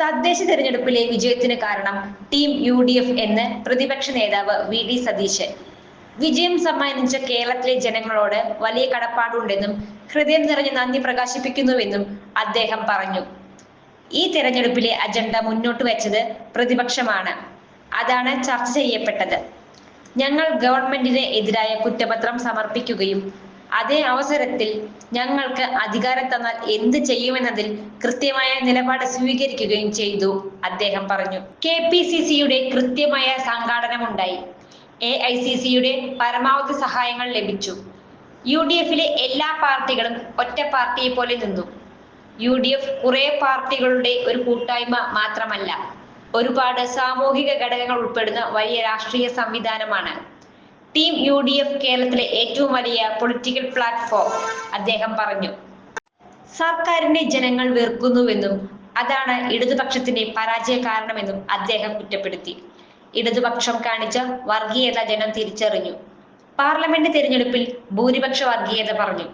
തദ്ദേശ തെരഞ്ഞെടുപ്പിലെ വിജയത്തിന് കാരണം ടീം യു ഡി എഫ് എന്ന് പ്രതിപക്ഷ നേതാവ് വി ഡി സതീശൻ. വിജയം സമ്മാനിച്ച കേരളത്തിലെ ജനങ്ങളോട് വലിയ കടപ്പാടുണ്ടെന്നും ഹൃദയം നിറഞ്ഞ് നന്ദി പ്രകാശിപ്പിക്കുന്നുവെന്നും അദ്ദേഹം പറഞ്ഞു. ഈ തെരഞ്ഞെടുപ്പിലെ അജണ്ട മുന്നോട്ട് വെച്ചത് പ്രതിപക്ഷമാണ്. അതാണ് ചർച്ച ചെയ്യപ്പെട്ടത്. ഞങ്ങൾ ഗവൺമെന്റിന് എതിരായ കുറ്റപത്രം സമർപ്പിക്കുകയും അതേ അവസരത്തിൽ ഞങ്ങൾക്ക് അധികാരം തന്നാൽ എന്ത് ചെയ്യുമെന്നതിൽ കൃത്യമായ നിലപാട് സ്വീകരിക്കുകയും ചെയ്തു അദ്ദേഹം പറഞ്ഞു. കെ പി സി സിയുടെ കൃത്യമായ സംഘാടനമുണ്ടായി. എ ഐ സി സിയുടെ പരമാവധി സഹായങ്ങൾ ലഭിച്ചു. യു ഡി എഫിലെ എല്ലാ പാർട്ടികളും ഒറ്റ പാർട്ടിയെ പോലെ നിന്നു. യു ഡി എഫ് കുറെ പാർട്ടികളുടെ ഒരു കൂട്ടായ്മ മാത്രമല്ല ഒരുപാട് സാമൂഹിക ഘടകങ്ങൾ ഉൾപ്പെടുന്ന വലിയ രാഷ്ട്രീയ സംവിധാനമാണ്. ടീം യു ഡി എഫ് കേരളത്തിലെ ഏറ്റവും വലിയ പൊളിറ്റിക്കൽ പ്ലാറ്റ്ഫോം അദ്ദേഹം പറഞ്ഞു. സർക്കാരിനെ ജനങ്ങൾ വെറുക്കുന്നുവെന്നും അതാണ് ഇടതുപക്ഷത്തിന്റെ പരാജയ കാരണമെന്നും അദ്ദേഹം കുറ്റപ്പെടുത്തി. ഇടതുപക്ഷം കാണിച്ച വർഗീയത ജനം തിരിച്ചറിഞ്ഞു. പാർലമെന്റ് തിരഞ്ഞെടുപ്പിൽ ഭൂരിപക്ഷ വർഗീയത പറഞ്ഞു.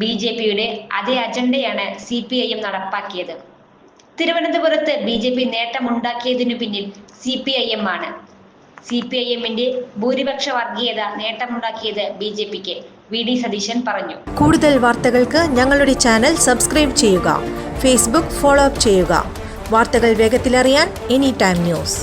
ബി ജെ പിയുടെ അതേ അജണ്ടയാണ് സി പി ഐ നടപ്പാക്കിയത്. തിരുവനന്തപുരത്ത് ബി ജെ പി നേട്ടമുണ്ടാക്കിയതിനു പിന്നിൽ സി പി ഐ എം ആണ്. സി പി ഐ എമ്മിന്റെ ഭൂരിപക്ഷ വർഗീയത നേട്ടമുണ്ടാക്കിയത് ബി ജെ പിക്ക്. വി ഡി സതീശൻ പറഞ്ഞു. കൂടുതൽ വാർത്തകൾക്ക് ഞങ്ങളുടെ ചാനൽ സബ്സ്ക്രൈബ് ചെയ്യുക ഫേസ്ബുക്ക് ഫോളോ അപ്പ് ചെയ്യുക. വാർത്തകൾ വേഗത്തിലറിയാൻ എനി ടൈം ന്യൂസ്.